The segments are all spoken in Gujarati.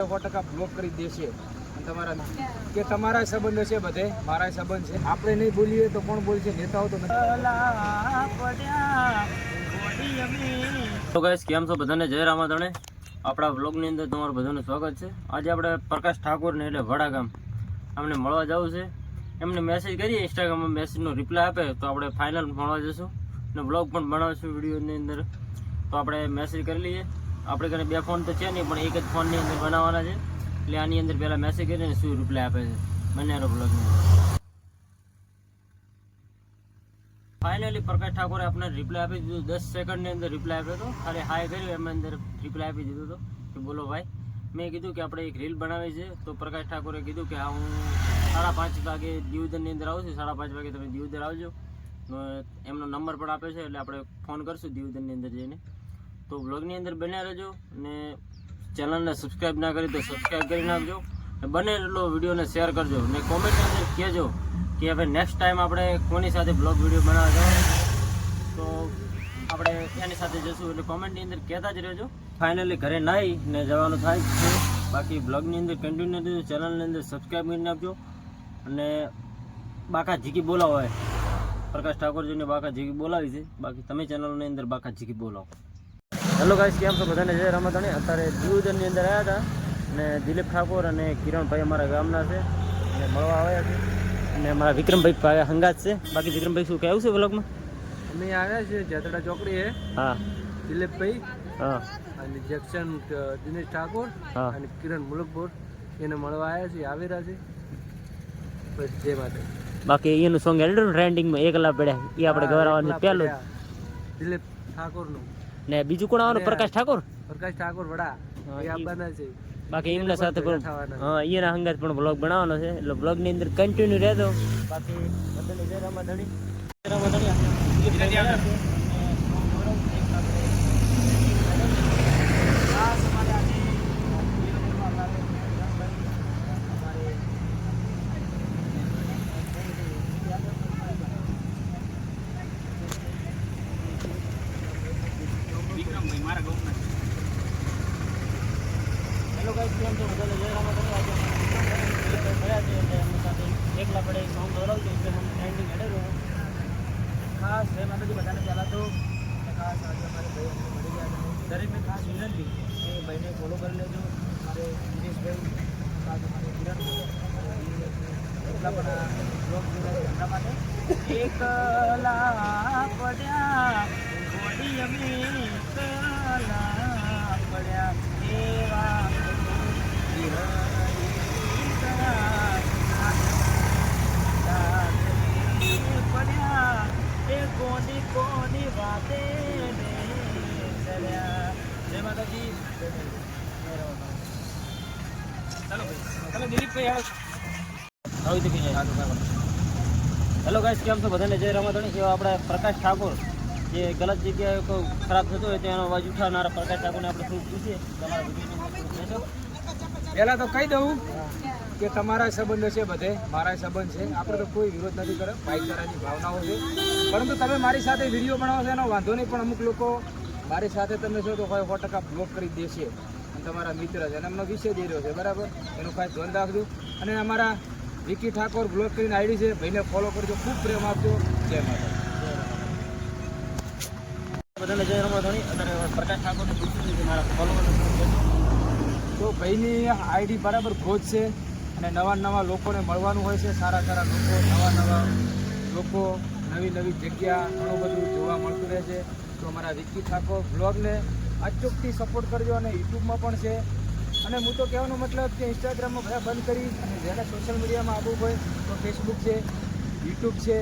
સો ટકા બ્લોક કરી દેશે તમારા કે તમારા સંબંધ છે બધે, મારા સંબંધ છે. આપણે નહીં બોલીએ તો કોણ બોલશે? નેતાઓ તો તો ગાઈસ કેમ છો બધાને? જય રામાધણે. આપણા વ્લોગની અંદર તમારું બધાનું સ્વાગત છે. આજે આપણે પ્રકાશ ઠાકોરને એટલે વડા ગામ અમને મળવા જવું છે. એમને મેસેજ કરીએ ઇન્સ્ટાગ્રામમાં મેસેજનો રિપ્લાય આપે, તો આપણે ફાઇનલ મળવા જશું. અને વ્લોગ પણ બનાવશું વિડીયોની અંદર. તો આપણે મેસેજ કરી લઈએ. આપણે ઘરે બે ફોન તો છે નહીં, પણ એક જ ફોનની અંદર બનાવવાના છે. એટલે આની અંદર પહેલાં મેસેજ કરીને શું રિપ્લાય આપે છે. બંનેનો અંદર ફાઇનલી પ્રકાશ ઠાકોરે આપણે રિપ્લાય આપી દીધું. દસ સેકન્ડની અંદર રિપ્લાય આપ્યો હતો. ખાલી હાય કર્યું એમની અંદર રિપ્લાય આપી દીધો હતો. કે બોલો ભાઈ, મેં કીધું કે આપણે એક રીલ બનાવી છે. તો પ્રકાશ ઠાકોરે કીધું કે હા હું સાડા પાંચ વાગે દિવધનની અંદર આવું છું. સાડા પાંચ વાગે તમે દિવધર આવજો. એમનો નંબર પણ આપે છે, એટલે આપણે ફોન કરશું દિવધનની અંદર જઈને. તો બ્લોગની અંદર બન્યા રહેજો અને ચેનલને સબસ્ક્રાઈબ ના કરી તો સબસ્ક્રાઈબ કરી નાખજો અને બને એટલો વિડીયોને શેર કરજો અને કોમેન્ટની અંદર કહેજો કે હવે નેક્સ્ટ ટાઈમ આપણે કોની સાથે બ્લોગ વીડિયો બનાવવા જવાનું તો આપણે એની સાથે જશું એટલે કોમેન્ટની અંદર કહેતા જ રહેજો. ફાઇનલી ઘરે નાહી ને જવાનું થાય બાકી બ્લોગની અંદર કન્ટિન્યુ નથી ચેનલની અંદર સબસ્ક્રાઈબ કરી નાખજો. અને બાકા જીકી બોલાવો પ્રકાશ ઠાકોરજીને બાકા જીકી બોલાવી છે. બાકી તમે ચેનલની અંદર બાકા જીકી બોલાવો. હેલો ગાઈસ કેમ છો? બધાને જય રમતણી અત્યારે દિવજનની અંદર આવ્યા હતા અને દિલીપ ઠાકોર અને કિરણભાઈ અમારા ગામના છે. અને મળવા આવ્યા છે. અને અમારા વિક્રમભાઈ ભાઈ હંગાત છે. બાકી વિક્રમભાઈ શું કહેવું છે બ્લોગમાં અમે આવ્યા છીએ જેતડા ચોકડીએ. હા. દિલીપભાઈ હા. અને જેક્સન દિનેશ ઠાકોર હા. અને કિરણ મુલકપુર. એને મળવા આવ્યા છીએ આવી રહ્યા છે જય માટે બાકી એનું સોંગ એલ્ડર ટ્રેન્ડિંગમાં એકલા પડ્યા. એ આપણે ગૌરવવાનું પહેલું દિલીપ ઠાકોરનું. ને બીજું કોણ આવવાનું? પ્રકાશ ઠાકોર? પ્રકાશ ઠાકોર વડા. એ આવવાના છે. બાકી એમના સાથે પણ થવાના. હા એના હંગાત પણ બ્લોગ બનાવવાનો છે. એટલે બ્લોગની અંદર કન્ટિન્યુ રહેતો બાકી બધાને જય રામાધણી. જય રામાધણી દિલીપભાઈ મળ્યા છે. અને ગૌરવ એક આપણે ખાસ અમારે આજે વીરપુરમાં લાગે છે. અમારે બધાને જય રામાધણી મળ્યા છે એટલે એમની સાથે એકલા પડે સોંગ દોરાવજો એટલે મને ટ્રેન્ડિંગ ખાસ જય માતાજી, બધાને પહેલાં તો ખાસ મળી ગયા ખાસ વિનંતી કે ભાઈને ફોલો કરી લેજો. મારે દિનેશભાઈ, ખાસ અમારે એકલા પડ્યા, ઘોડી અમે એકલા પડ્યા. એવા હાલો ગાઈસ કેમ છો? બધાને જય રમાધણી. જેવા આપણે પ્રકાશ ઠાકોર, જે ગલત જગ્યાએ કોઈ ખરાબ થતો હોય તેનો અવાજ ઉઠાવનારા પ્રકાશ ઠાકોરને આપણે થોડું પૂછીએ તમારા? પહેલા તો કહી દઉં કે તમારા સંબંધ છે બધે, મારા સંબંધ છે. આપણે તો કોઈ વિરોધ નથી કર્યો. ભાઈચારાની ભાવનાઓ છે. પરંતુ તમે મારી સાથે વીડિયો બનાવો છો એનો વાંધો નહીં, પણ અમુક લોકો મારી સાથે તમે છો તો કોઈ સો ટકા બ્લોક કરી દેશે. અને તમારા મિત્ર છે, અને એમનો વિષય દઈ રહ્યો છે, બરાબર? એનું ખાસ ધ્યાન રાખજો. અને અમારા વિકી ઠાકોર બ્લોક કરીને આઈડી છે. ભાઈને ફોલો કરજો. ખૂબ પ્રેમ આપજો. જય માતા બધાને જય રમાધણી અત્યારે પ્રકાશ ઠાકોરને મારા કહેશો તો ભાઈની આઈડી બરાબર ખોજ છે અને નવા નવા લોકોને મળવાનું હોય છે. સારા સારા લોકો, નવા નવા લોકો, નવી નવી જગ્યા, ઘણું બધું જોવા મળતું રહે છે. તો અમારા વિકી ઠાકોર બ્લોગને અચૂકથી સપોર્ટ કરજો અને યુટ્યુબમાં પણ છે. અને હું તો કહેવાનો મતલબ કે ઇન્સ્ટાગ્રામમાં બધા બંધ કરી અને જેને સોશિયલ મીડિયામાં આવવું હોય તો ફેસબુક છે યુટ્યુબ છે,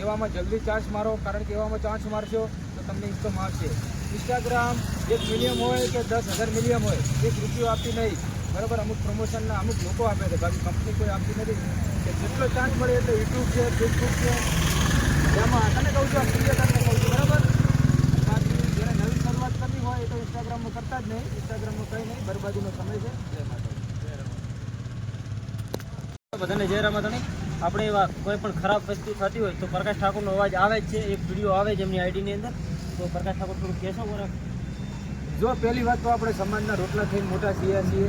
એવામાં જલ્દી ચાન્સ મારો. કારણ કે એવામાં ચાન્સ મારશો તો તમને ઇન્કમ આવશે ઇન્સ્ટાગ્રામ એક મિલિયમ હોય કે દસ હજાર મિલિયમ હોય, એક રૂપિયો આપતી નહીં. બરાબર, અમુક પ્રમોશનના અમુક લોકો આપે છે. બાકી કંપની કોઈ આપતી નથી. કે જેટલો ચાન્સ મળે એટલે યુટ્યુબ છે ફેસબુક છે. એમાં તને કહું છું, આ પ્રિયતાને કહું છું, બરાબર? બાકી જેને નવી શરૂઆત કરવી હોય એ તો ઇન્સ્ટાગ્રામમાં કરતા જ નહીં. ઇન્સ્ટાગ્રામમાં કંઈ નહીં, બરબાદીનો સમય છે. માતા બધાને જય રામાધણી. આપણે એવા કોઈ પણ ખરાબ વસ્તુ થતી હોય તો પ્રકાશ ઠાકોરનો અવાજ આવે જ છે. એક વીડિયો આવે છે એમની આઈડીની અંદર. તો પ્રકાશ ઠાકોર થોડું કહેશો બરાબર જો પહેલી વાત તો આપણે સમાજના રોટલા થઈને મોટા થયા છીએ.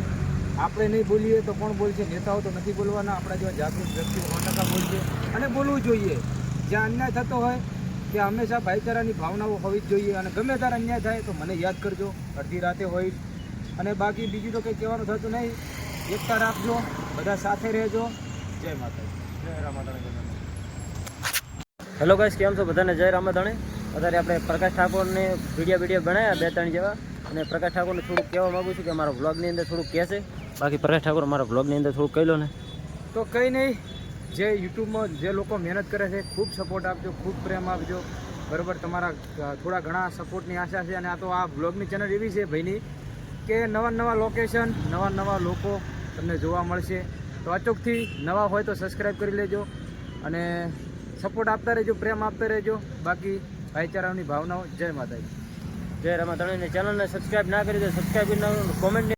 આપણે નહીં બોલીએ તો કોણ બોલશે? નેતાઓ તો નથી બોલવાના. આપણા જેવા જાગૃત વ્યક્તિઓ સો ટકા બોલશે. અને બોલવું જોઈએ. જ્યાં અન્યાય થતો હોય ત્યાં હંમેશા ભાઈચારાની ભાવનાઓ હોવી જ જોઈએ. અને ગમે ત્યારે અન્યાય થાય તો મને યાદ કરજો. અડધી રાતે હોય અને બાકી બીજું તો કંઈ કહેવાનું થતું નહીં. એકતા રાખજો. બધા સાથે રહેજો. જય માતાજી. જય રામાદાણી હેલો ગાઈસ કેમ છો? બધાને જય રામાધણે? અત્યારે આપણે પ્રકાશ ઠાકોરને વીડિયો વીડિયો બનાવ્યા બે ત્રણ જેવા. અને પ્રકાશ ઠાકોરને થોડુંક કહેવા માગું છું કે મારા વ્લોગની અંદર થોડુંક કહેશે. બાકી પ્રકાશ ઠાકોર મારા વ્લોગની અંદર થોડુંક કહી લો ને. તો કંઈ નહીં, જે યુટ્યુબમાં જે લોકો મહેનત કરે છે, ખૂબ સપોર્ટ આપજો, ખૂબ પ્રેમ આપજો. બરાબર, તમારા થોડા ઘણા સપોર્ટની આશા છે અને આ તો આ બ્લોગની ચેનલ એવી છે ભાઈની કે નવા નવા લોકેશન નવા નવા લોકો તમને જોવા મળશે. તો અચૂકથી નવા હોય તો સબસ્ક્રાઈબ કરી લેજો અને સપોર્ટ આપતા રહેજો, પ્રેમ આપતા રહેજો. બાકી ભાઈચારાની ભાવનાઓ. જય માતાજી. જય રામાધણે. ચેનલને સબસ્ક્રાઈબ ના કરી દે સબસ્ક્રાઈબ કોમેન્ટ